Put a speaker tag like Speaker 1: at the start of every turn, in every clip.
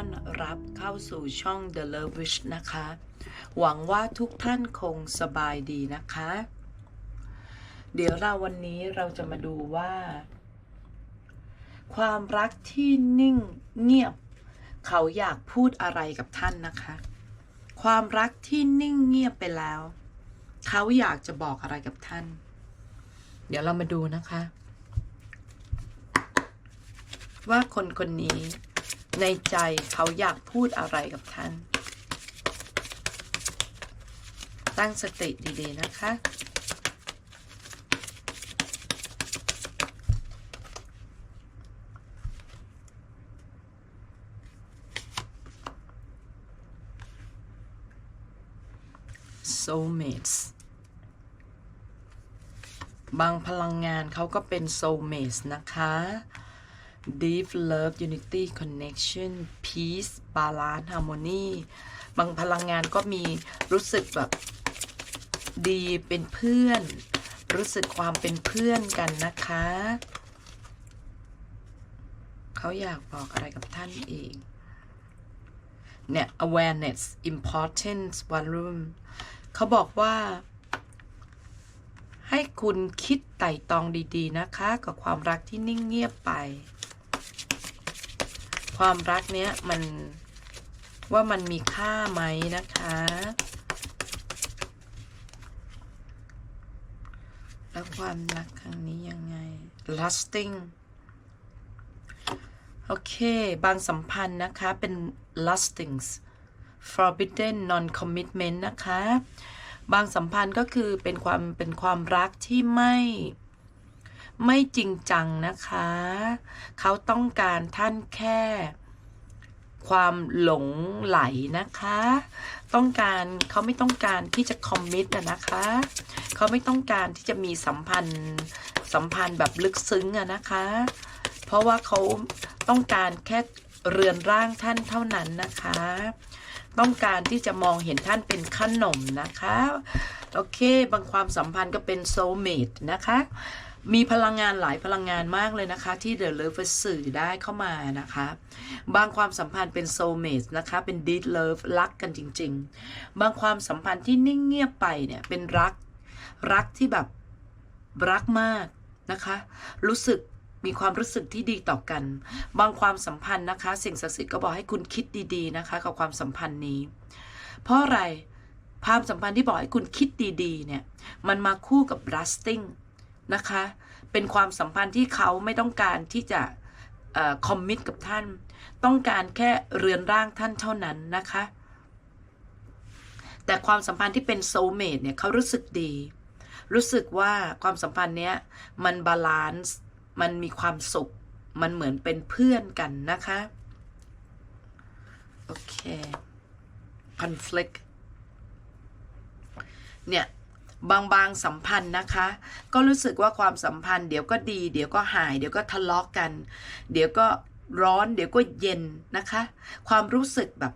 Speaker 1: อนรับเข้าสู่ช่อง The Love Wish นะคะ หวังว่าทุกท่านคงสบายดีนะคะ เดี๋ยวเราวันนี้เราจะมาดูว่า ความรักที่นิ่งเงียบ เขาอยากพูดอะไรกับท่านนะคะ ความรักที่นิ่งเงียบไปแล้ว เขาอยากจะบอกอะไรกับท่าน เดี๋ยวเรามาดูนะคะว่าคนคนนี้ ในใจเขาอยากพูดอะไรกับท่าน ตั้งสติดีๆนะคะ soulmates บางพลังงานเขาก็เป็น soulmates นะคะ deep love unity connection peace balance harmony บางพลังงานก็มีรู้สึกแบบดีเป็นเพื่อน รู้สึกความเป็นเพื่อนกันนะคะ เขาอยากบอกอะไรกับท่านเองเนี่ย awareness importance volume เขาบอกว่า ให้คุณคิดไต่ตองดีๆนะคะ กับความรักที่นิ่งเงียบไป ความรักเนี้ยมันว่ามันมีค่าไหมนะคะ แล้วความรักครั้งนี้ยังไง lasting โอเค บางสัมพันธ์นะคะ เป็น lasting forbidden non commitment นะคะ บางสัมพันธ์ก็คือเป็นความเป็นความรักที่ไม่ไม่จริงจังนะคะ เขาต้องการท่านแค่ ความหลงไหลนะคะ ต้องการเขาไม่ต้องการที่จะคอมมิตอะนะคะเขาไม่ต้องการที่จะมีสัมพันธ์สัมพันธ์แบบลึกซึ้งอะนะคะ เพราะว่าเขาต้องการแค่เรือนร่างท่านเท่านั้นนะคะ ต้องการที่จะมองเห็นท่านเป็นขนมนะคะ โอเค บางความสัมพันธ์ก็เป็นโซเมดนะคะ มีพลังงานหลายพลังงานมากเลยนะคะ ที่เดอะเลิฟสื่อได้เข้ามานะคะ บางความสัมพันธ์เป็นโซเมดนะคะ เป็นดีดเลิฟรักกันจริง ๆ บางความสัมพันธ์ที่นิ่งเงียบไปเนี่ยเป็นรักรักที่แบบรักมากนะคะ รู้สึกมีความรู้สึกที่ดีต่อกัน บางความสัมพันธ์นะคะ สิ่งศักดิ์สิทธิ์ก็บอกให้คุณคิดดีๆนะคะ กับความสัมพันธ์นี้ เพราะอะไรความสัมพันธ์ที่บอกให้คุณคิดดีๆเนี่ย มันมาคู่กับ rusting นะคะ เป็นความสัมพันธ์ที่เขาไม่ต้องการที่จะคอมมิตกับท่าน ต้องการแค่เรือนร่างท่านเท่านั้นนะคะ แต่ความสัมพันธ์ที่เป็นโซเมดเนี่ยเขารู้สึกดี รู้สึกว่าความสัมพันธ์เนี้ยมันบาลานซ์ มันมีความสุข มันเหมือนเป็นเพื่อนกันนะคะ โอเค conflict เนี่ย บางบางสัมพันธ์นะคะ ก็รู้สึกว่าความสัมพันธ์เดี๋ยวก็ดี เดี๋ยวก็หาย เดี๋ยวก็ทะเลาะกกัน เดี๋ยวก็ร้อนเดี๋ยวก็เย็นนะคะ ความรู้สึกแบบ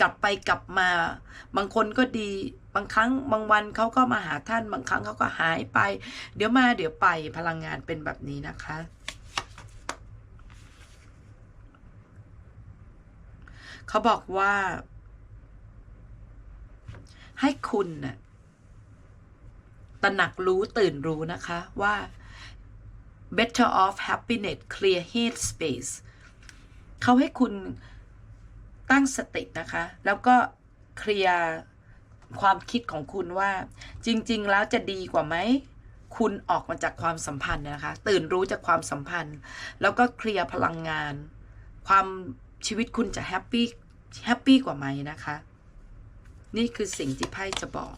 Speaker 1: กลับไปกลับมา บางคนก็ดีบางครั้งบางวันเขาก็มาหาท่านบางครั้งเขาก็หายไป เดี๋ยวมาเดี๋ยวไปพลังงานเป็นแบบนี้นะคะ เขาบอกว่า ให้คุณน่ะ ตระหนักรู้ตื่นรู้นะคะว่า better off happiness clear head space เขาให้คุณตั้งสตินะคะ แล้วก็เคลียร์ความคิดของคุณว่า จริง ๆ แล้วจะดีกว่าไหม คุณออกมาจากความสัมพันธ์นะคะ ตื่นรู้จากความสัมพันธ์ แล้วก็เคลียร์พลังงาน ความชีวิตคุณจะแฮปปี้แฮปปี้กว่าไหมนะคะ นี่คือสิ่งที่ไพ่จะบอก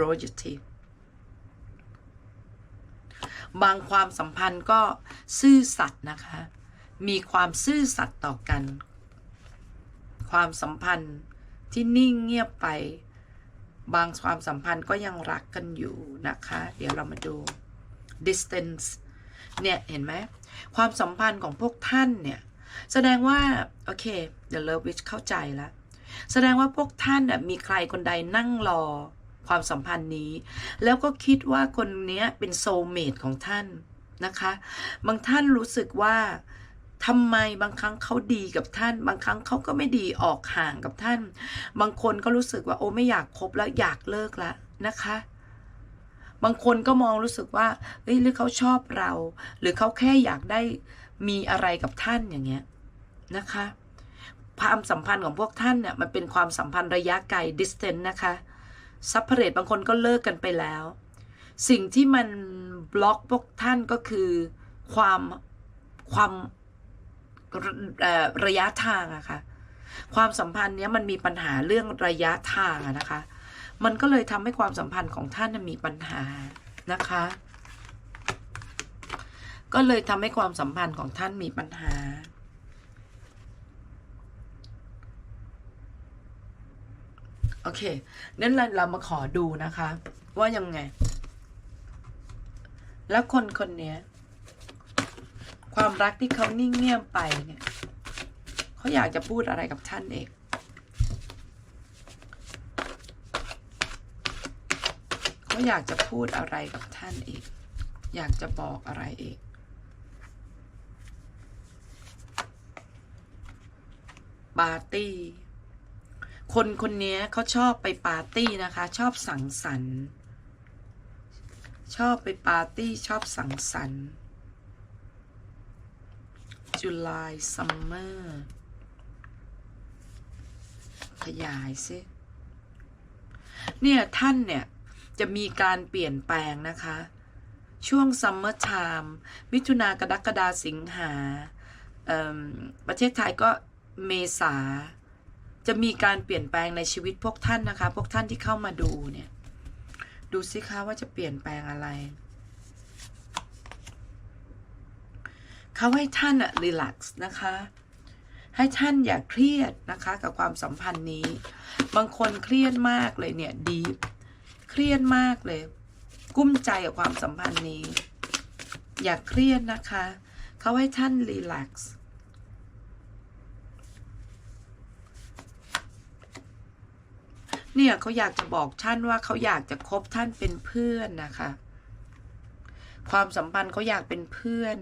Speaker 1: royalty บางความสัมพันธ์ก็ซื่อสัตย์นะคะ มีความซื่อสัตย์ต่อกัน ความสัมพันธ์ที่นิ่งเงียบไป บางความสัมพันธ์ก็ยังรักกันอยู่นะคะ เดี๋ยวเรามาดู distance เนี่ย เห็นไหม ความสัมพันธ์ของพวกท่านเนี่ย แสดงว่า โอเค The Love Witch เข้าใจแล้ว แสดงว่าพวกท่านมีใครคนใดนั่งรอ ความสัมพันธ์นี้ แล้วก็คิดว่าคนนี้เป็นโซเมตของท่านนะคะ บางท่านรู้สึกว่าทำไมบางครั้งเขาดีกับท่าน บางครั้งเขาก็ไม่ดีออกห่างกับท่าน บางคนก็รู้สึกว่าโอ้ไม่อยากคบแล้วอยากเลิกแล้วนะคะ บางคนก็มองรู้สึกว่าเอ้ยหรือเขาชอบเรา หรือเขาแค่อยากได้มีอะไรกับท่านอย่างเงี้ยนะคะความสัมพันธ์ของพวกท่านเนี่ยมันเป็นความสัมพันธ์ระยะไกล distance นะคะ ซัพเพเรตบางคนก็เลิกกันไปแล้ว สิ่งที่มันบล็อกพวกท่านก็คือความความระยะทางอะค่ะความสัมพันธ์เนี้ยมันมีปัญหาเรื่องระยะทางอะนะคะ มันก็เลยทำให้ความสัมพันธ์ของท่านมีปัญหานะคะ ก็เลยทำให้ความสัมพันธ์ของท่านมีปัญหา โอเคนั้นเราเรามาขอดูนะคะ ว่ายังไง แล้วคนคนนี้ความรักที่เขานิ่งเงียบไปเนี่ยเขาอยากจะพูดอะไรกับท่านเองเขาอยากจะพูดอะไรกับท่านเอีกอยากจะบอกอะไรเอีกปาร์ตี้ คนคนนี้เขาชอบไปปาร์ตี้นะคะ ชอบสังสรรค์ ชอบไปปาร์ตี้ชอบสังสรรค์ July Summer ขยายสิเนี่ยท่านเนี่ยจะมีการเปลี่ยนแปลงนะคะ ช่วง Summer Time มิถุนากรกฎาสิงหาเอิ่มประเทศไทยก็เมษา จะมีการเปลี่ยนแปลงในชีวิตพวกท่านนะคะ พวกท่านที่เข้ามาดูเนี่ย ดูสิคะว่าจะเปลี่ยนแปลงอะไรเขาให้ท่านอะรีแลกซ์นะคะ ให้ท่านอย่าเครียดนะคะ กับความสัมพันธ์นี้ บางคนเครียดมากเลยเนี่ยดีเครียดมากเลย กุ้มใจกับความสัมพันธ์นี้ อย่าเครียดนะคะ เขาให้ท่านรีแลกซ์ เนี่ยเขาอยากจะบอกท่านว่าเขาอยากจะคบท่านเป็นเพื่อนนะคะ ความสัมพันธ์เขาอยากเป็นเพื่อน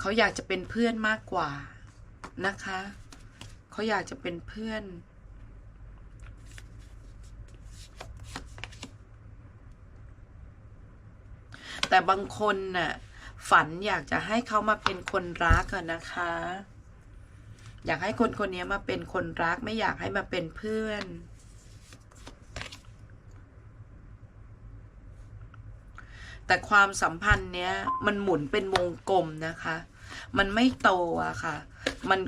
Speaker 1: เขาอยากจะเป็นเพื่อนมากกว่านะคะเขาอยากจะเป็นเพื่อนแต่บางคนน่ะฝันอยากจะให้เขามาเป็นคนรักอะนะคะ อยากให้คนคนนี้มาเป็นคนรักไม่อยากให้มาเป็นเพื่อนแต่ความสัมพันธ์เนี้ยมันหมุนเป็นวงกลมนะคะ มันไม่โตอะค่ะ มัน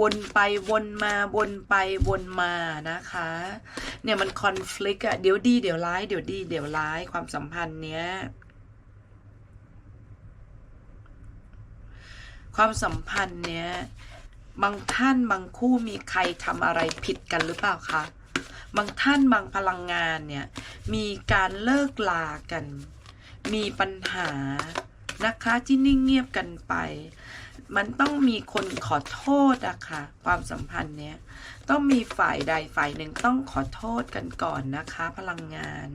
Speaker 1: วนไปวนมาวนไปวนมานะคะ เนี่ยมันคอน FLICT อะเดี๋ยวดีเดี๋ยวร้ายเดี๋ยวดีเดี๋ยวร้ายความสัมพันธ์เนี้ย ความสัมพันธ์เนี้ย บางท่านบางคู่มีใครทำอะไรผิดกันหรือเปล่าคะ บางท่านบางพลังงานเนี่ย มีการเลิกลากัน มีปัญหานะคะที่นิ่งเงียบกันไป มันต้องมีคนขอโทษอะค่ะ ความสัมพันธ์เนี้ยต้องมีฝ่ายใดฝ่ายหนึ่งต้องขอโทษกันก่อนนะคะ พลังงาน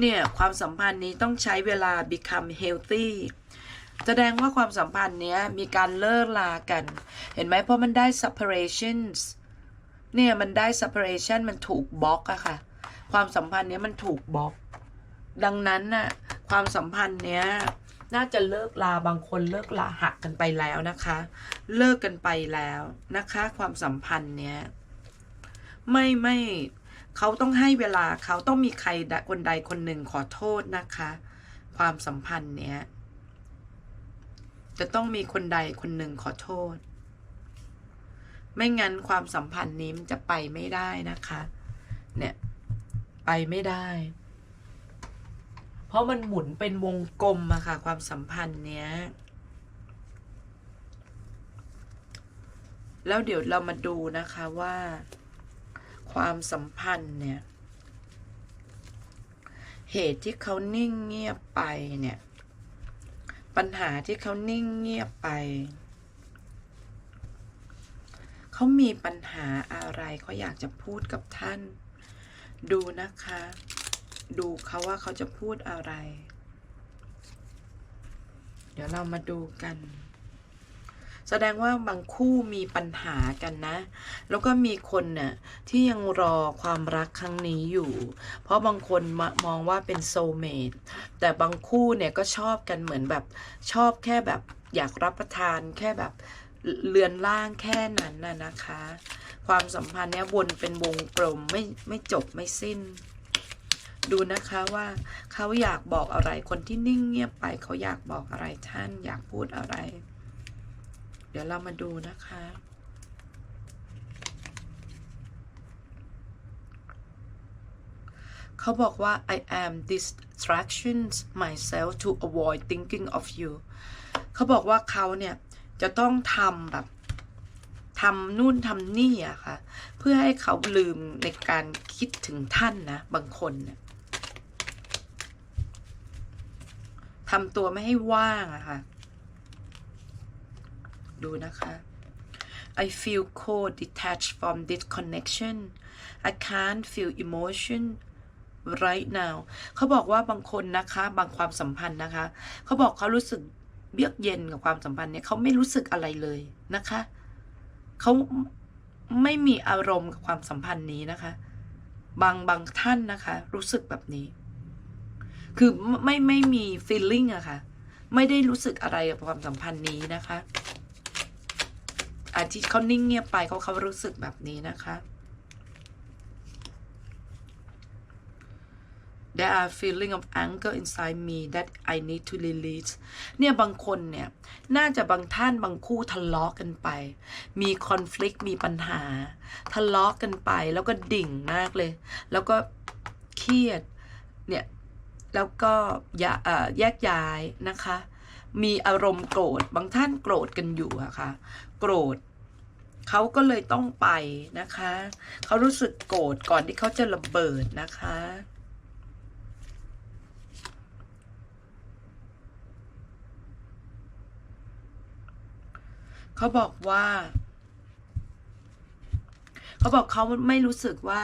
Speaker 1: เนี่ยความสัมพันธ์นี้ต้องใช้เวลา become healthy แสดงว่าความสัมพันธ์เนี้ยมีการเลิกลากัน เห็นไหมเพราะมันได้ separations เนี่ยมันได้ separation มันถูกบล็อกอะค่ะ ความสัมพันธ์เนี้ยมันถูกบล็อก ดังนั้นน่ะความสัมพันธ์เนี้ยน่าจะเลิกลาบางคนเลิกลาหักกันไปแล้วนะคะ เลิกกันไปแล้วนะคะ ความสัมพันธ์เนี้ยไม่ไม่ เขาต้องให้เวลาเขาต้องมีใครคนใดคนหนึ่งขอโทษนะคะ ความสัมพันธ์เนี้ยจะต้องมีคนใดคนหนึ่งขอโทษ ไม่งั้นความสัมพันธ์นี้มันจะไปไม่ได้นะคะ เนี่ย ไปไม่ได้ เพราะมันหมุนเป็นวงกลมอะค่ะ ความสัมพันธ์เนี้ย แล้วเดี๋ยวเรามาดูนะคะว่า ความสัมพันธ์เนี่ย เหตุที่เขานิ่งเงียบไปเนี่ย ปัญหาที่เขานิ่งเงียบไป เขามีปัญหาอะไรเขาอยากจะพูดกับท่าน ดูนะคะ ดูเขาว่าเขาจะพูดอะไร เดี๋ยวเรามาดูกัน แสดงว่าบางคู่มีปัญหากันนะ แล้วก็มีคนเนี่ยที่ยังรอความรักครั้งนี้อยู่ เพราะบางคนมมองว่าเป็นโซเมตแต่บางคู่เนี่ยก็ชอบกันเหมือนแบบชอบแค่แบบอยากรับประทานแค่แบบเลือนล่างแค่นั้นน่ะนะคะ ความสัมพันธ์เนี้ยวนเป็นวงกลมไม่ไม่จบไม่สิ้น ดูนะคะว่าเขาอยากบอกอะไรคนที่นิ่งเงียบไปเขาอยากบอกอะไรท่านอยากพูดอะไร ดี๋ยวเรามาดูนะคะ เขาบอกว่า I am distractions myself to avoid thinking of you เขาบอกว่าเขาเนี่ย จะต้องทำแบบทำนู่นทำนี่อะค่ะ เพื่อให้เขาลืมในการคิดถึงท่านนะ บางคนเนี่ยทำตัวไม่ให้ว่างอะค่ะ ดูนะคะ I feel cold detached from this connection I can't feel emotion right now เขาบอกว่าบางคนนะคะ บางความสัมพันธ์นะคะ เขาบอกเขารู้สึกเยือกเย็นกับความสัมพันธ์เนี่ยเขาไม่รู้สึกอะไรเลยนะคะ เขาไม่มีอารมณ์กับความสัมพันธ์นี้นะคะ บางบางท่านนะคะ รู้สึกแบบนี้ คือไม่ไม่มี feeling อะค่ะ ไม่ได้รู้สึกอะไรกับความสัมพันธ์นี้นะคะ อาที่เขานิ่งเงียบไปเขาเขารู้สึกแบบนี้นะคะ There are feeling of anger inside me that I need to release เนี่ยบางคนเนี่ย น่าจะบางท่านบางคู่ทะเลาะกันไป มีคอน FLICT มีปัญหา ทะเลาะกันไปแล้วก็ดิ่งมากเลย แล้วก็เครียด เนี่ย แล้วก็อย่าแยกย้ายนะคะ มีอารมณ์โกรธ บางท่านโกรธกันอยู่อะค่ะ โกรธ เขาก็เลยต้องไปนะคะ เขารู้สึกโกรธก่อนที่เขาจะระเบิดนะคะ เขาบอกว่า เขาบอกเขาไม่รู้สึกว่า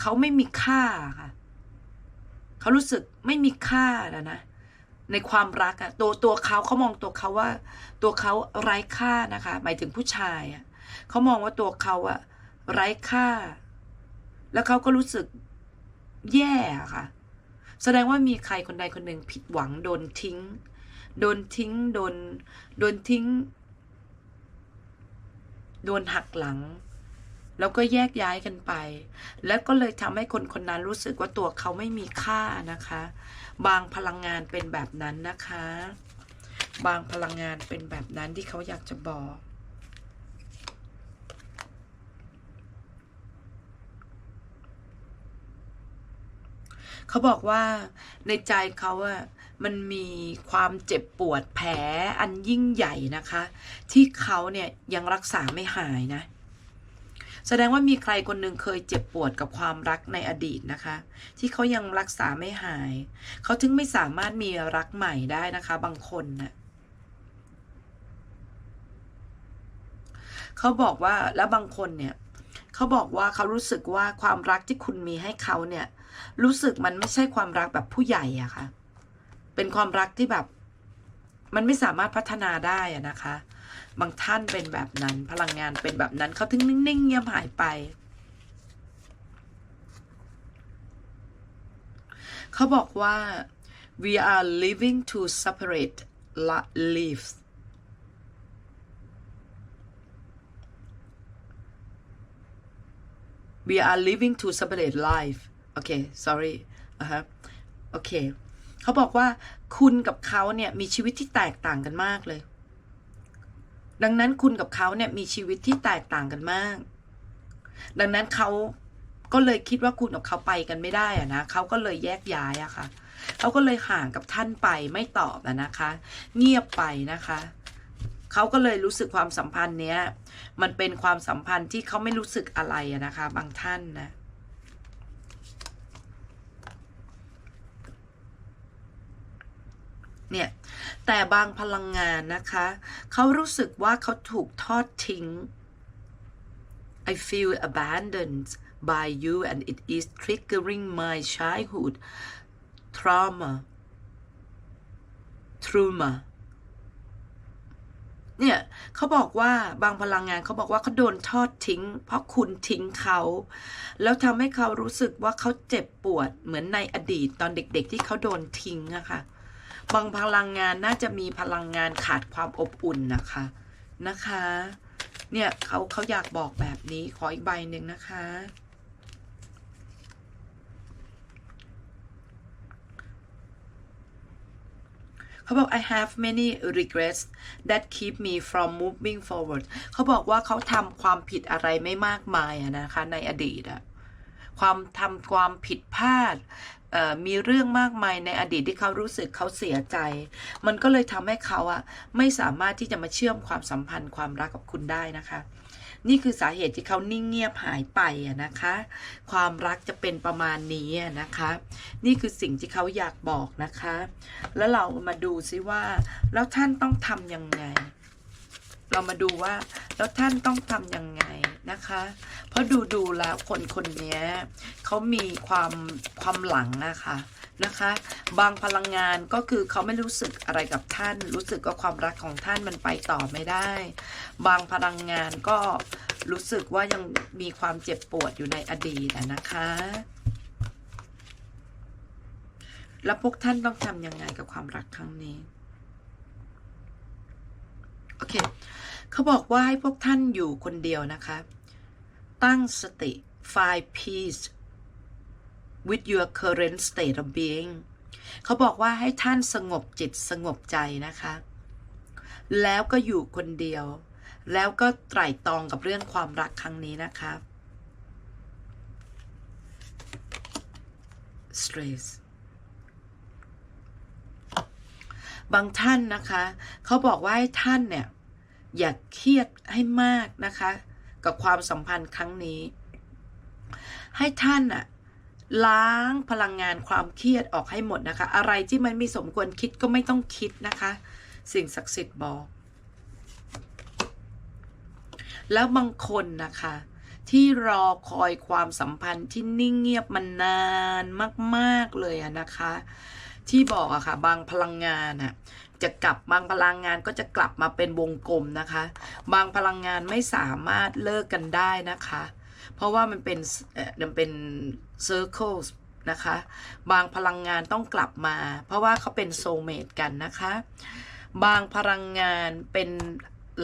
Speaker 1: เขาไม่มีค่าค่ะ เขารู้สึกไม่มีค่าแล้วนะ ในความรักอะตัวตัวเขาเขามองตัวเขาว่า ตัวเขาไร้ค่านะคะ หมายถึงผู้ชายอะเขามองว่าตัวเขาอะไร้ค่า แล้วเขาก็รู้สึกแย่ค่ะ แสดงว่ามีใครคนใดคนหนึ่งผิดหวังโดนทิ้ง โดนทิ้งโดนโดนทิ้ง โดนหักหลัง แล้วก็แยกย้ายกันไป แล้วก็เลยทำให้คนคนนั้นรู้สึกว่าตัวเขาไม่มีค่านะคะ บางพลังงานเป็นแบบนั้นนะคะ บางพลังงานเป็นแบบนั้นที่เขาอยากจะบอกเขาบอกว่าในใจเขาอะมันมีความเจ็บปวดแผลอันยิ่งใหญ่นะคะ ที่เขาเนี่ยยังรักษาไม่หายนะ แสดงว่ามีใครคนหนึ่งเคยเจ็บปวดกับความรักในอดีตนะคะ ที่เขายังรักษาไม่หาย เขาถึงไม่สามารถมีรักใหม่ได้นะคะ บางคนนะ่ะเขาบอกว่าแล้วบางคนเนี่ยเขาบอกว่าเขารู้สึกว่าความรักที่คุณมีให้เขาเนี่ย รู้สึกมันไม่ใช่ความรักแบบผู้ใหญ่อะค่ะ เป็นความรักที่แบบ มันไม่สามารถพัฒนาได้อะนะคะ บางท่านเป็นแบบนั้น พลังงานเป็นแบบนั้นเขาถึงนิ่งๆเงียบหายไป เขาบอกว่า we are living to separate lives we are living to separate life โอเค sorry อะฮะโอเค เขาบอกว่าคุณกับเขาเนี่ย มีชีวิตที่แตกต่างกันมากเลย ดังนั้นคุณกับเขาเนี่ยมีชีวิตที่แตกต่างกันมาก ดังนั้นเขาก็เลยคิดว่าคุณกับเขาไปกันไม่ได้อะนะเขาก็เลยแยกย้ายอะค่ะเขาก็เลยห่างกับท่านไปไม่ตอบอะนะคะ เงียบไปนะคะเขาก็เลยรู้สึกความสัมพันธ์เนี้ย มันเป็นความสัมพันธ์ที่เขาไม่รู้สึกอะไรอะนะคะ บางท่านนะ เนี่ย แต่บางพลังงานนะคะ เขารู้สึกว่าเขาถูกทอดทิ้ง I feel abandoned by you and it is triggering my childhood trauma trauma เนี่ยเขาบอกว่าบางพลังงานเขาบอกว่าเขาโดนทอดทิ้ง เพราะคุณทิ้งเขา แล้วทำให้เขารู้สึกว่าเขาเจ็บปวดเหมือนในอดีตตอนเด็กๆ ที่เขาโดนทิ้งอะค่ะ บางพลังงานน่าจะมีพลังงานขาดความอบอุ่นนะคะนะคะ เนี่ยเขาเขาอยากบอกแบบนี้ขออีกใบหนึ่งนะคะ เขาบอก I have many regrets that keep me from moving forward เขาบอกว่าเขาทำความผิดอะไรไม่มากมายอะนะคะ ในอดีตอะความทำความผิดพลาด มีเรื่องมากมายในอดีตที่เขารู้สึกเขาเสียใจ มันก็เลยทำให้เขาอะไม่สามารถที่จะมาเชื่อมความสัมพันธ์ความรักกับคุณได้นะคะ นี่คือสาเหตุที่เขานิ่งเงียบหายไปอะนะคะ ความรักจะเป็นประมาณนี้อะนะคะ นี่คือสิ่งที่เขาอยากบอกนะคะ แล้วเรามาดูซิว่า แล้วท่านต้องทำยังไง เรามาดูว่า แล้วท่านต้องทำยังไงนะคะ เพราะดูดูแล้วคนคนนี้เขามีความความหลังนะคะนะคะ บางพลังงานก็คือเขาไม่รู้สึกอะไรกับท่าน รู้สึกว่าความรักของท่านมันไปต่อไม่ได้ บางพลังงานก็รู้สึกว่ายังมีความเจ็บปวดอยู่ในอดีตนะคะ แล้วพวกท่านต้องทำยังไงกับความรักครั้งนี้ โอเค เขาบอกว่าให้พวกท่านอยู่คนเดียวนะคะ ตั้งสติ find peace with your current state of being เขาบอกว่าให้ท่านสงบจิตสงบใจนะคะ แล้วก็อยู่คนเดียว แล้วก็ไตร่ตรองกับเรื่องความรักครั้งนี้นะคะ stress บางท่านนะคะ เขาบอกว่าให้ท่านเนี่ย อย่าเครียดให้มากนะคะ กับความสัมพันธ์ครั้งนี้ ให้ท่านอะล้างพลังงานความเครียดออกให้หมดนะคะ อะไรที่มันไม่สมควรคิดก็ไม่ต้องคิดนะคะ สิ่งศักดิ์สิทธิ์บอก แล้วบางคนนะคะ ที่รอคอยความสัมพันธ์ที่นิ่งเงียบมานานมาก ๆ เลยอะนะคะ ที่บอกอะค่ะ บางพลังงานอะ จะกลับบางพลังงานก็จะกลับมาเป็นวงกลมนะคะ บางพลังงานไม่สามารถเลิกกันได้นะคะ เพราะว่ามันเป็นเอ่อมันเป็น circles นะคะ บางพลังงานต้องกลับมา เพราะว่าเขาเป็นโซเมตกันนะคะ บางพลังงานเป็น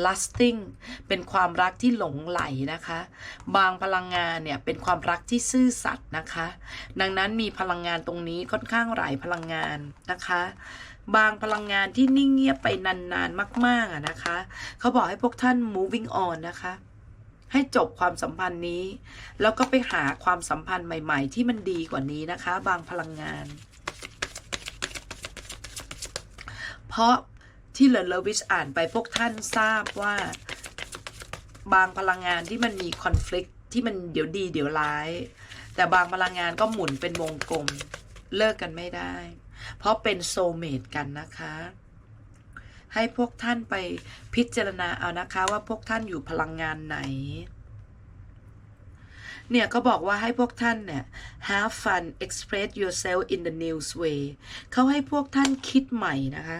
Speaker 1: lasting เป็นความรักที่หลงไหลนะคะ บางพลังงานเนี่ยเป็นความรักที่ซื่อสัตย์นะคะ ดังนั้นมีพลังงานตรงนี้ค่อนข้างหลายพลังงานนะคะ บางพลังงานที่นิ่งเงียบไปนานๆมากๆอะนะคะ เขาบอกให้พวกท่าน moving on นะคะ ให้จบความสัมพันธ์นี้ แล้วก็ไปหาความสัมพันธ์ใหม่ ๆ ที่มันดีกว่านี้นะคะ บางพลังงาน เพราะที่เลเลวิชอ่านไปพวกท่านทราบว่า บางพลังงานที่มันมีคอน FLICT ที่มันเดี๋ยวดีเดี๋ยวร้าย แต่บางพลังงานก็หมุนเป็นวงกลม เลิกกันไม่ได้ เพราะเป็นโซเมตกันนะคะ ให้พวกท่านไปพิจารณาเอานะคะว่าพวกท่านอยู่พลังงานไหน เนี่ยก็บอกว่าให้พวกท่านเนี่ย have fun express yourself in the new way เขาให้พวกท่านคิดใหม่นะคะ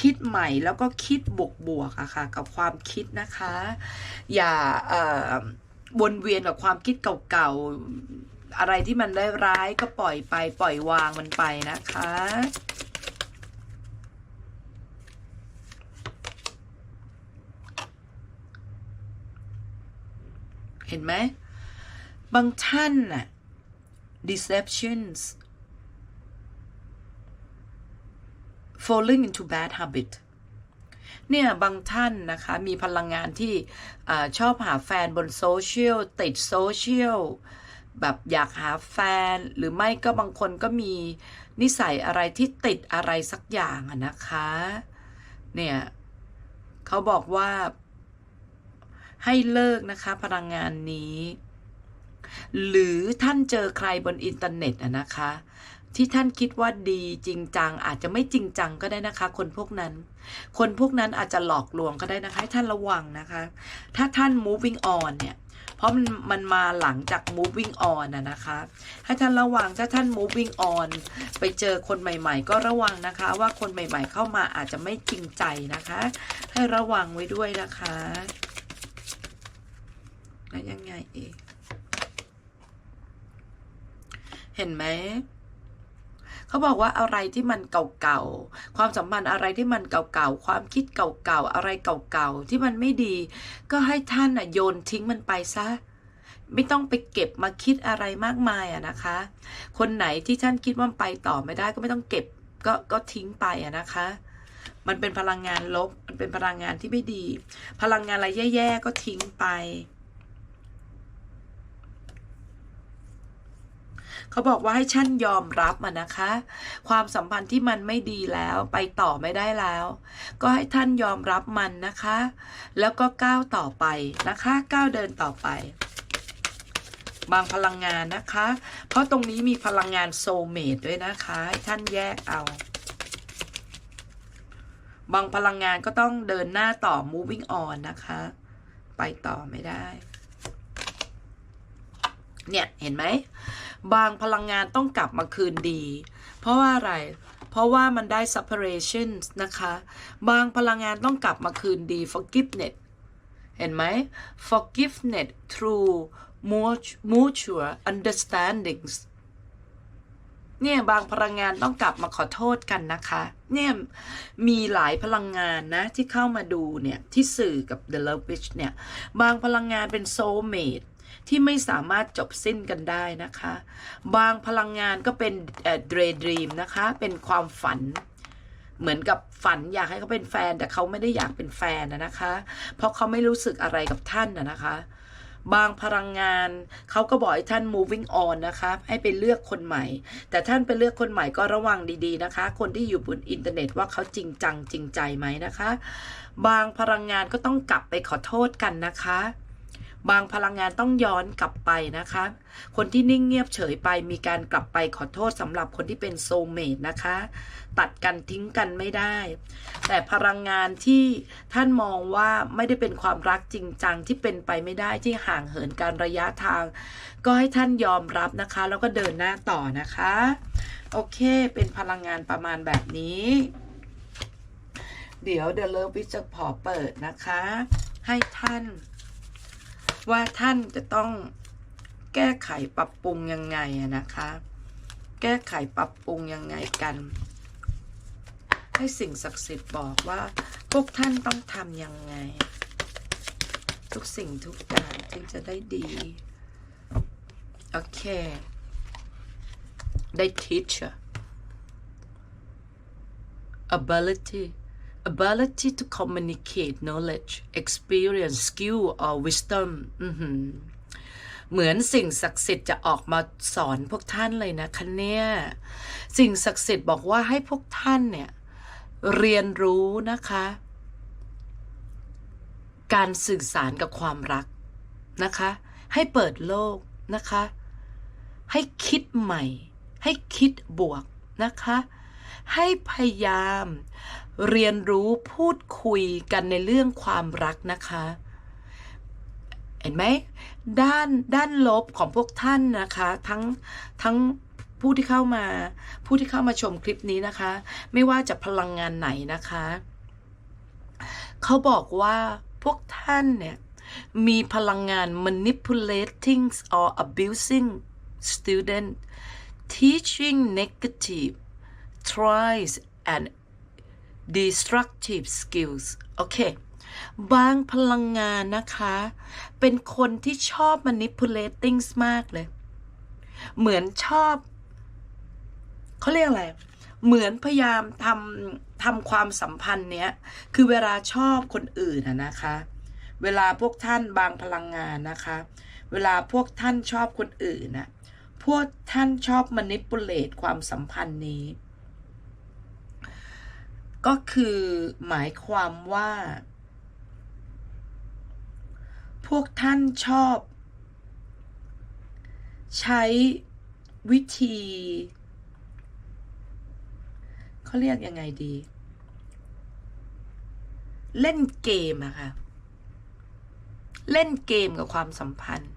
Speaker 1: คิดใหม่แล้วก็คิดบวกบวกๆอะค่ะกับความคิดนะคะ อย่าวนเวียนกับความคิดเก่าๆ อะไรที่มันได้ร้ายก็ปล่อยไปปล่อยวางมันไปนะคะ เห็นไหม บางท่านน่ะ deceptions falling into bad habit เนี่ยบางท่านนะคะมีพลังงานที่อชอบหาแฟนบนโซเชียลติดโซเชียล แบบอยากหาแฟน หรือไม่ก็บางคนก็มีนิสัยอะไรที่ติดอะไรสักอย่างอะนะคะ เนี่ยเขาบอกว่า ให้เลิกนะคะ พลังงานนี้ หรือท่านเจอใครบนอินเทอร์เน็ตอะนะคะ ที่ท่านคิดว่าดีจริงจัง อาจจะไม่จริงจังก็ได้นะคะ คนพวกนั้น คนพวกนั้นอาจจะหลอกลวงก็ได้นะคะ ให้ท่านระวังนะคะ ถ้าท่าน moving on เนี่ย เพราะมันมันมาหลังจาก moving on นะนะคะให้ท่านระวังถ้าท่าน moving on ไปเจอคนใหม่ ๆ ก็ระวังนะคะ ว่าคนใหม่ ๆ เข้ามาอาจจะไม่จริงใจนะคะ ให้ระวังไว้ด้วยนะคะแล้วยังไงเองเห็นไหม เขาบอกว่าอะไรที่มันเก่าๆ ความสัมพันธ์อะไรที่มันเก่าๆ ความคิดเก่าๆ อะไรเก่าๆ ที่มันไม่ดี ก็ให้ท่านอะโยนทิ้งมันไปซะไม่ต้องไปเก็บมาคิดอะไรมากมายอะนะคะ คนไหนที่ท่านคิดว่าไปต่อไม่ได้ก็ไม่ต้องเก็บก็ก็ทิ้งไปอะนะคะ มันเป็นพลังงานลบ มันเป็นพลังงานที่ไม่ดี พลังงานอะไรแย่ๆก็ทิ้งไป เขาบอกว่าให้ท่านยอมรับมันนะคะ ความสัมพันธ์ที่มันไม่ดีแล้วไปต่อไม่ได้แล้ว ก็ให้ท่านยอมรับมันนะคะ แล้วก็ก้าวต่อไปนะคะก้าวเดินต่อไป บางพลังงานนะคะ เพราะตรงนี้มีพลังงานโซเมดด้วยนะคะให้ท่านแยกเอาบางพลังงานก็ต้องเดินหน้าต่อ moving on นะคะ ไปต่อไม่ได้ เนี่ยเห็นไหม บางพลังงานต้องกลับมาคืนดี เพราะว่าอะไร เพราะว่ามันได้ separation นะคะ บางพลังงานต้องกลับมาคืนดี forgiveness เห็นไหม forgiveness through mutual understandings เนี่ยบางพลังงานต้องกลับมาขอโทษกันนะคะ เนี่ยมีหลายพลังงานนะที่เข้ามาดูเนี่ยที่สื่อกับ The Love Witch เนี่ยบางพลังงานเป็น soulmate ที่ไม่สามารถจบสิ้นกันได้นะคะ บางพลังงานก็เป็นเอ่อ daydream นะคะ เป็นความฝัน เหมือนกับฝันอยากให้เขาเป็นแฟน แต่เขาไม่ได้อยากเป็นแฟนนะนะคะ เพราะเขาไม่รู้สึกอะไรกับท่านนะนะคะ บางพลังงานเขาก็บอกให้ท่าน moving on นะคะให้ไปเลือกคนใหม่ แต่ท่านไปเลือกคนใหม่ก็ระวังดีๆนะคะ คนที่อยู่บนอินเทอร์เน็ตว่าเขาจริงจังจริงใจไหมนะคะ บางพลังงานก็ต้องกลับไปขอโทษกันนะคะ บางพลังงานต้องย้อนกลับไปนะคะ คนที่นิ่งเงียบเฉยไปมีการกลับไปขอโทษสำหรับคนที่เป็นโซเมดนะคะ ตัดกันทิ้งกันไม่ได้ แต่พลังงานที่ท่านมองว่าไม่ได้เป็นความรักจริงจังที่เป็นไปไม่ได้ที่ห่างเหินการระยะทาง ก็ให้ท่านยอมรับนะคะ แล้วก็เดินหน้าต่อนะคะ โอเค เป็นพลังงานประมาณแบบนี้เดี๋ยวเดลเลอร์วิจะขอเปิดนะคะ ให้ท่าน ว่าท่านจะต้องแก้ไขปรับปรุงยังไงอะนะคะ แก้ไขปรับปรุงยังไงกัน ให้สิ่งศักดิ์สิทธิ์บอกว่า พวกท่านต้องทำยังไง ทุกสิ่งทุกอย่างถึงจะได้ดี โอเค ได้ teacher ability ability to communicate knowledge experience skill or wisdom เหมือนสิ่งศักดิ์สิทธิ์จะออกมาสอนพวกท่านเลยนะคะเนี่ยสิ่งศักดิ์สิทธิ์บอกว่าให้พวกท่านเนี่ยเรียนรู้นะคะ การสื่อสารกับความรักนะคะ ให้เปิดโลกนะคะ ให้คิดใหม่ ให้คิดบวกนะคะ ให้พยายาม เรียนรู้พูดคุยกันในเรื่องความรักนะคะ เห็นไหมด้านด้านลบของพวกท่านนะคะ ทั้งทั้งผู้ที่เข้ามา ผู้ที่เข้ามาชมคลิปนี้นะคะ ไม่ว่าจะพลังงานไหนนะคะเขาบอกว่าพวกท่านเนี่ย มีพลังงาน manipulating or abusing student teaching negative tries and destructive skills โอเค บางพลังงานนะคะ เป็นคนที่ชอบ manipulating มากเลย เหมือนชอบ เขาเรียกอะไร เหมือนพยายามทำทำความสัมพันธ์เนี้ย คือเวลาชอบคนอื่นอะนะคะ เวลาพวกท่านบางพลังงานนะคะ เวลาพวกท่านชอบคนอื่นน่ะพวกท่านชอบ manipulate ความสัมพันธ์นี้ ก็คือหมายความว่า พวกท่านชอบ ใช้วิธีเขาเรียกยังไงดี เล่นเกมอะค่ะ เล่นเกมกับความสัมพันธ์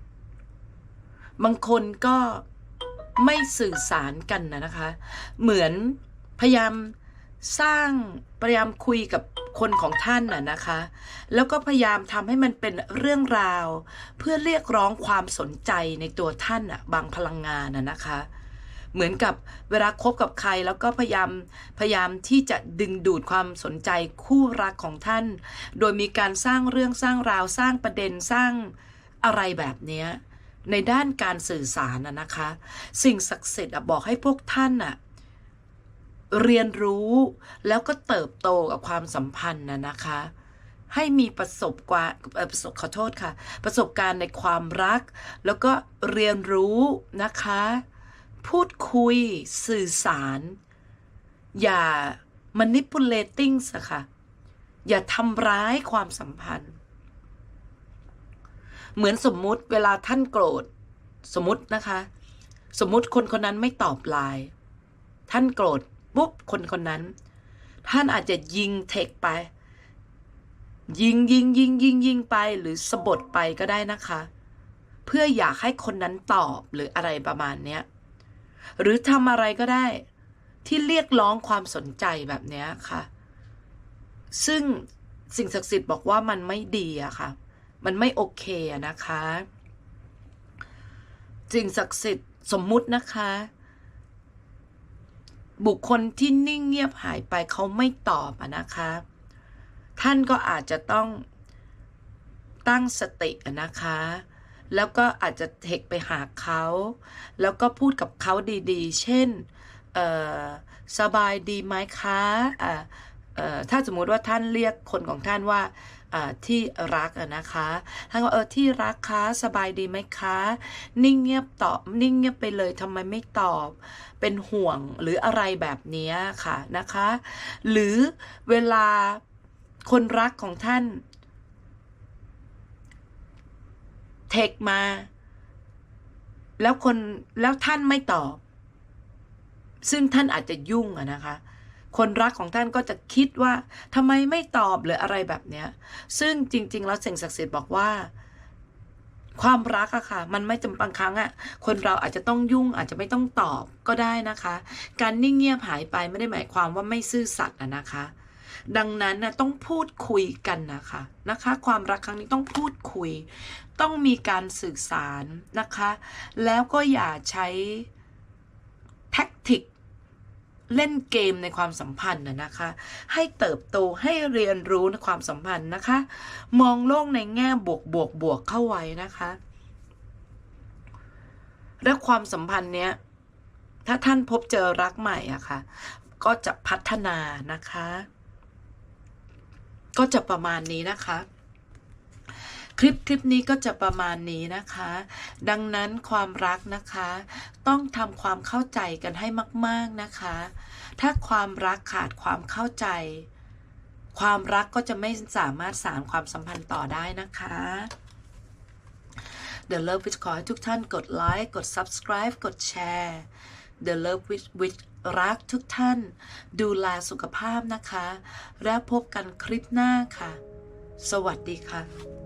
Speaker 1: บางคนก็ไม่สื่อสารกันนะนะคะ เหมือนพยายาม สร้างพยายามคุยกับคนของท่านน่ะนะคะ แล้วก็พยายามทำให้มันเป็นเรื่องราว เพื่อเรียกร้องความสนใจในตัวท่านอะบางพลังงานน่ะนะคะ เหมือนกับเวลาคบกับใครแล้วก็พยายามพยายามที่จะดึงดูดความสนใจคู่รักของท่าน โดยมีการสร้างเรื่องสร้างราวสร้างประเด็นสร้างอะไรแบบนี้ในด้านการสื่อสารนะนะคะ สิ่งศักดิ์สิทธิ์อะบอกให้พวกท่านอะ เรียนรู้แล้วก็เติบโตกับความสัมพันธ์นะนะคะ ให้มีประสบกว่าประสบขอโทษค่ะ ประสบการณ์ในความรัก แล้วก็เรียนรู้นะคะ พูดคุยสื่อสาร อย่า manipulating อะค่ะ อย่าทำร้ายความสัมพันธ์ เหมือนสมมุติเวลาท่านโกรธ สมมตินะคะ สมมุติคนคนนั้นไม่ตอบไลน์ท่านโกรธ ปุ๊บคนคนนั้น ท่านอาจจะยิงเทคไป ยิงยิงยิงยิงยิงไปหรือสะบดไปก็ได้นะคะ เพื่ออยากให้คนนั้นตอบหรืออะไรประมาณเนี้ยหรือทำอะไรก็ได้ที่เรียกร้องความสนใจแบบเนี้ยค่ะ ซึ่งสิ่งศักดิ์สิทธิ์บอกว่ามันไม่ดีอะค่ะ มันไม่โอเคอะนะคะสิ่งศักดิ์สิทธิ์สมมุตินะคะ บุคคลที่นิ่งเงียบหายไปเขาไม่ตอบนะคะ ท่านก็อาจจะต้องตั้งสตินะคะ แล้วก็อาจจะเทคไปหาเขา แล้วก็พูดกับเขาดีๆ เช่นสบายดีไหมคะอ่าเอ่อถ้าสมมุติว่าท่านเรียกคนของท่านว่า ที่รักนะคะท่านก็เออที่รักคะสบายดีไหมคะ นิ่งเงียบตอบนิ่งเงียบไปเลยทำไมไม่ตอบ เป็นห่วงหรืออะไรแบบนี้ค่ะนะคะ หรือเวลาคนรักของท่านเทคมา แล้วคนแล้วท่านไม่ตอบ ซึ่งท่านอาจจะยุ่งอะนะคะ คนรักของท่านก็จะคิดว่าทำไมไม่ตอบหรืออะไรแบบเนี้ย ซึ่งจริง ๆ แล้วสิ่งศักดิ์สิทธิ์บอกว่า ความรักอะค่ะ มันไม่จำบางครั้งอะคนเราอาจจะต้องยุ่งอาจจะไม่ต้องตอบก็ได้นะคะ การนิ่งเงียบหายไปไม่ได้หมายความว่าไม่ซื่อสัตย์อะนะคะ ดังนั้นนะต้องพูดคุยกันนะคะนะคะ ความรักครั้งนี้ต้องพูดคุย ต้องมีการสื่อสารนะคะ แล้วก็อย่าใช้แท็กติก เล่นเกมในความสัมพันธ์นะคะ ให้เติบโตให้เรียนรู้ในความสัมพันธ์นะคะ มองโลกในแง่บวกบวกบวกเข้าไว้นะคะ และความสัมพันธ์เนี้ย ถ้าท่านพบเจอรักใหม่อะค่ะ ก็จะพัฒนานะคะ ก็จะประมาณนี้นะคะ คลิปคลิปนี้ก็จะประมาณนี้นะคะ ดังนั้นความรักนะคะ ต้องทำความเข้าใจกันให้มาก ๆนะคะ ถ้าความรักขาดความเข้าใจ ความรักก็จะไม่สามารถสานความสัมพันธ์ต่อได้นะคะ The Love With ขอให้ทุกท่านกดไลค์กด subscribe กดแชร์ The Love With With รักทุกท่าน ดูแลสุขภาพนะคะ แล้วพบกันคลิปหน้าค่ะ สวัสดีค่ะ